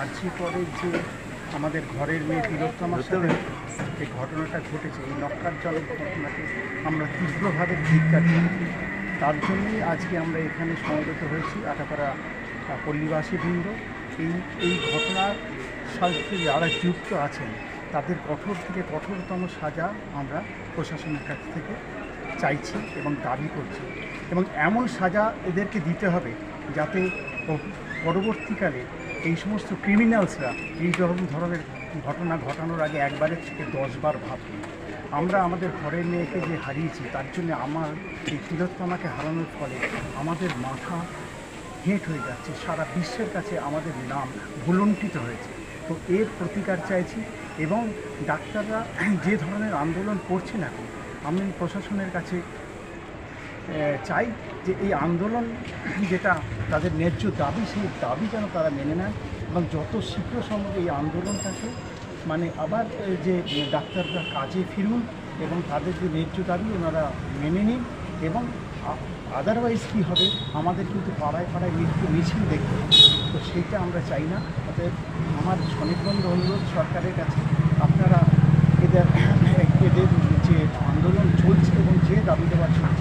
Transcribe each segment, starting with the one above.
আর্জি পরে যে আমাদের ঘরের মেয়ে তিলোত্তমার সাথে যে ঘটনাটা ঘটেছে এই নক্কারজনক ঘটনাকে আমরা তীব্রভাবে ধিক্কার জানাই। তার জন্যই আজকে আমরা এখানে সমবেত হয়েছি আটাপাড়া আহ, পল্লীবাসীবৃন্দ। এই এই ঘটনার সাথে যারা যুক্ত আছেন তাদের কঠোর থেকে কঠোরতম সাজা আমরা প্রশাসনের কাছ থেকে চাইছি এবং দাবি করছি। এবং এমন সাজা এদেরকে দিতে হবে যাতে পরবর্তীকালে এই সমস্ত ক্রিমিনালসরা এই ধরন ধরনের ঘটনা ঘটানোর আগে একবারের থেকে দশবার ভাববে আমরা আমাদের ঘরের মেয়েকে যে হারিয়েছি, তার জন্য আমার এই তিলোত্তমাকে হারানোর ফলে আমাদের মাথা হেঁট হয়ে যাচ্ছে, সারা বিশ্বের কাছে আমাদের নাম ভুলুণ্ঠিত হয়েছে। তো এর প্রতিকার চাইছি এবং ডাক্তাররা যে ধরনের আন্দোলন করছেন এখন, আমি প্রশাসনের কাছে চাই যে এই আন্দোলন যেটা তাদের ন্যায্য দাবি, সেই দাবি যেন তারা মেনে নেয় এবং যত শীঘ্র সম্ভব এই আন্দোলনটাকে মানে আবার যে ডাক্তাররা কাজে ফিরুন এবং তাদের যে ন্যায্য দাবি ওনারা মেনে নিন এবং আদারওয়াইজ কী হবে আমাদের কিন্তু পাড়ায় পাড়ায় মৃত্যু মিছিল দেখতে। তো সেইটা আমরা চাই না অতএব আমার স্বনির্বন্ধ অনুরোধ সরকারের কাছে, আপনারা এদের এদের যে আন্দোলন চলছে এবং যে দাবি দেওয়া চলছে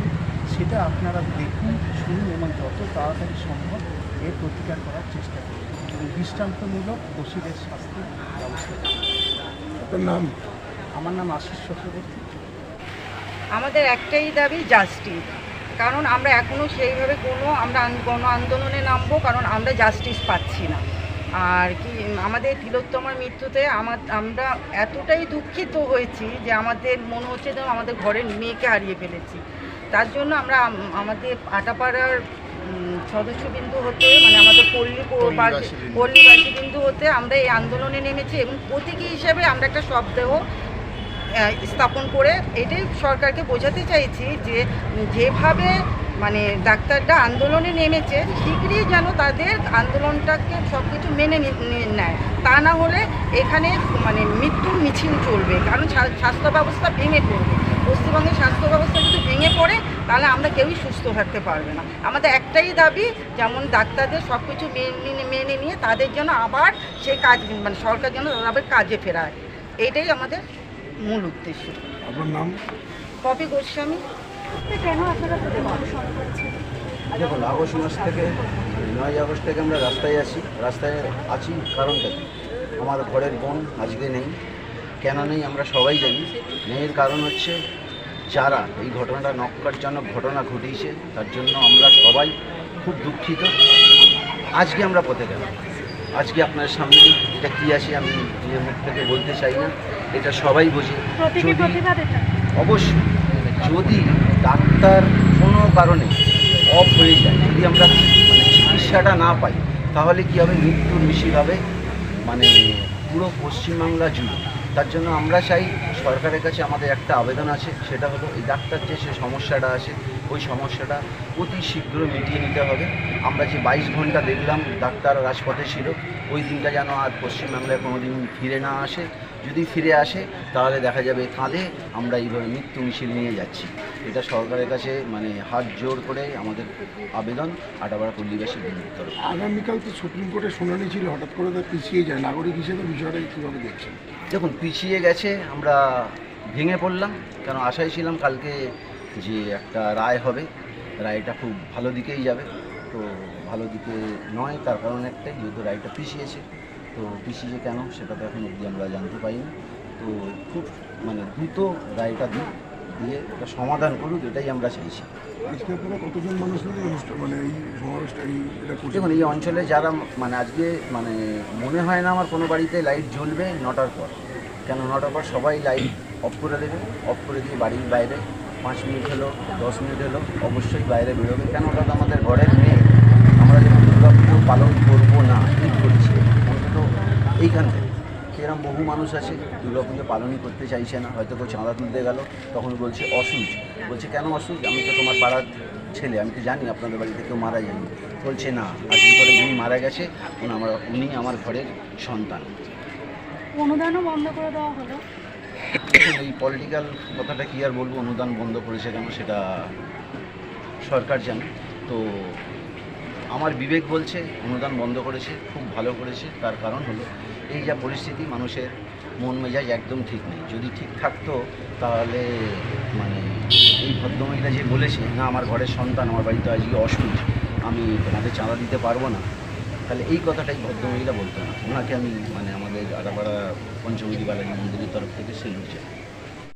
সেটা আপনারা দেখুন শুনুন এবং যত তাড়াতাড়ি সম্ভব এর প্রতিকার করার চেষ্টা করুন। এবং দৃষ্টান্তমূলক দোষীদের শাস্তির ব্যবস্থা আপনার নাম? আমার নাম আশিস চক্রবর্তী। আমাদের একটাই দাবি জাস্টিস কারণ আমরা এখনও সেইভাবে কোনো আমরা গণ আন্দোলনে নামবো কারণ আমরা জাস্টিস পাচ্ছি না। আর কি আমাদের তিলোত্তমার মৃত্যুতে আমার আমরা এতটাই দুঃখিত হয়েছি যে আমাদের মনে হচ্ছে যে আমাদের ঘরের মেয়েকে হারিয়ে ফেলেছি তার জন্য আমরা আমাদের আটাপাড়ার সদস্যবিন্দু হতে মানে আমাদের পল্লী পল্লীবাসীবৃন্দ। পল্লীবাসীবিন্দু হতে আমরা এই আন্দোলনে নেমেছি এবং প্রতীকী হিসেবে আমরা একটা শবদেহ স্থাপন করে এটাই সরকারকে বোঝাতে চাইছি যে যেভাবে মানে ডাক্তাররা আন্দোলনে নেমেছে শীঘ্রই যেন তাদের আন্দোলনটাকে সব কিছু মেনে নেয়। তা না হলে এখানে মানে মৃত্যুর মিছিল চলবে কারণ স্বাস্থ্য ব্যবস্থা ভেঙে পড়বে। পশ্চিমবঙ্গের স্বাস্থ্য ব্যবস্থা যদি ভেঙে পড়ে তাহলে আমরা কেউই সুস্থ থাকতে পারবে না। আমাদের একটাই দাবি যেমন ডাক্তারদের সব কিছু মেনে মেনে নিয়ে তাদের জন্য আবার সেই কাজ মানে সরকার যেন আবার কাজে ফেরায়। এইটাই আমাদের মূল উদ্দেশ্য। আপনার নাম? পপি গোস্বামী। কেন আপনারা দেখুন আগস্ট মাস থেকে নয় আগস্ট থেকে আমরা রাস্তায় আছি। রাস্তায় আছি কারণটা কি? আমার ঘরের বোন আজকে নেই। কেন নেই আমরা সবাই জানি। নেই কারণ হচ্ছে যারা এই ঘটনাটা নক্কারজনক ঘটনা ঘটিয়েছে তার জন্য আমরা সবাই খুব দুঃখিত। আজকে আমরা পথে গেল আজকে আপনার সামনে এটা কী আছে আমি নিজের মুখ থেকে বলতে চাই না এটা সবাই বোঝে। অবশ্যই যদি ডাক্তার কোনো কারণে অফ হয়ে যায়। যদি আমরা মানে চিকিৎসাটা না পাই, তাহলে কী হবে? মৃত্যু মিছিল হবে। মানে পুরো পশ্চিমবাংলা জুড়ে। তার জন্য আমরা চাই সরকারের কাছে আমাদের একটা আবেদন আছে, সেটা হলো এই ডাক্তার যে সে সমস্যাটা আছে ওই সমস্যাটা অতি শীঘ্র মিটিয়ে নিতে হবে। আমরা যে বাইশ ঘণ্টা দেখলাম ডাক্তার রাজপথে ছিল ওই দিনটা যেন আর পশ্চিমবাংলায় কোনো দিন ফিরে না আসে। যদি ফিরে আসে তাহলে দেখা যাবে কাঁধে আমরা এইভাবে মৃত্যু মিছিল নিয়ে যাচ্ছি। এটা সরকারের কাছে মানে হাত জোর করে আমাদের আবেদন আটাপাড়া পল্লীবাসী তরফ আগামীকাল তো সুপ্রিম কোর্টে শুনানি ছিল হঠাৎ করে তা পিছিয়ে যায়। নাগরিক হিসেবে বিষয়টা কীভাবে দেখছেন? দেখুন পিছিয়ে গেছে আমরা ভেঙে পড়লাম। কেন আশায় ছিলাম কালকে যে একটা রায় হবে রায়টা খুব ভালো দিকেই যাবে। তো ভালো দিকে নয় তার কারণ একটাই যেহেতু রায়টা পিছিয়েছে তো পিছিয়ে কেন সেটা তো এখন অবধি আমরা জানতে পাইনি তো খুব মানে দ্রুত রায়টা দিক দিয়ে একটা সমাধান করুক এটাই আমরা চাইছি। আজকে আপনারা কতজন মানুষ মিলে মানে এই সমাবেশটা দেখুন এই অঞ্চলে যারা মানে আজকে মানে মনে হয় না আমার কোনো বাড়িতে লাইট জ্বলবে নটার পর। কেন নটার পর সবাই লাইট অফ করে দেবে অফ করে দিয়ে বাড়ির বাইরে পাঁচ মিনিট হলো, দশ মিনিট হলো, অবশ্যই বাইরে বেরোবে। কেন? ওটা তো আমাদের ঘরের মেয়ে। আমরা যখন দুর্গা পুজো পালন করব না ঈদ করছি। অন্তত এইখান থেকে। সেরকম বহু মানুষ আছে দুর্গা পুজো পালনই করতে চাইছে না। হয়তো কেউ চাঁদা তুলতে গেল, তখন বলছে, অসুচ। বলছে, কেন অসুচ? আমি তো তোমার পাড়ার ছেলে, আমি তো জানি আপনাদের বাড়িতে কেউ মারা যায়নি। বলছে, না আজকে করে যিনি মারা গেছে উনি আমার উনি আমার ঘরের সন্তান। অনুদানও বন্ধ করে দেওয়া হলো। এই পলিটিক্যাল কথাটা কি আর বলব? অনুদান বন্ধ করেছে কেন সেটা সরকার জানে। তো আমার বিবেক বলছে, অনুদান বন্ধ করেছে, খুব ভালো করেছে। তার কারণ হলো, এই যা পরিস্থিতি, মানুষের মন মেজাজ একদম ঠিক নেই। যদি ঠিক থাকতো, তাহলে মানে এই ভদ্রমহিলা যে বলেছে, না, আমার ঘরের সন্তান, আমার বাড়িতে আজকে অসুখ, আমি তোমাদের চাঁদা দিতে পারব না। তাহলে এই কথাটাই ভদ্রমহিলা বলতো না ওনাকে আমি মানে আমাদের আদাপাড়া পঞ্চমী বালাজি মন্দিরের তরফ থেকে সেলুট চাই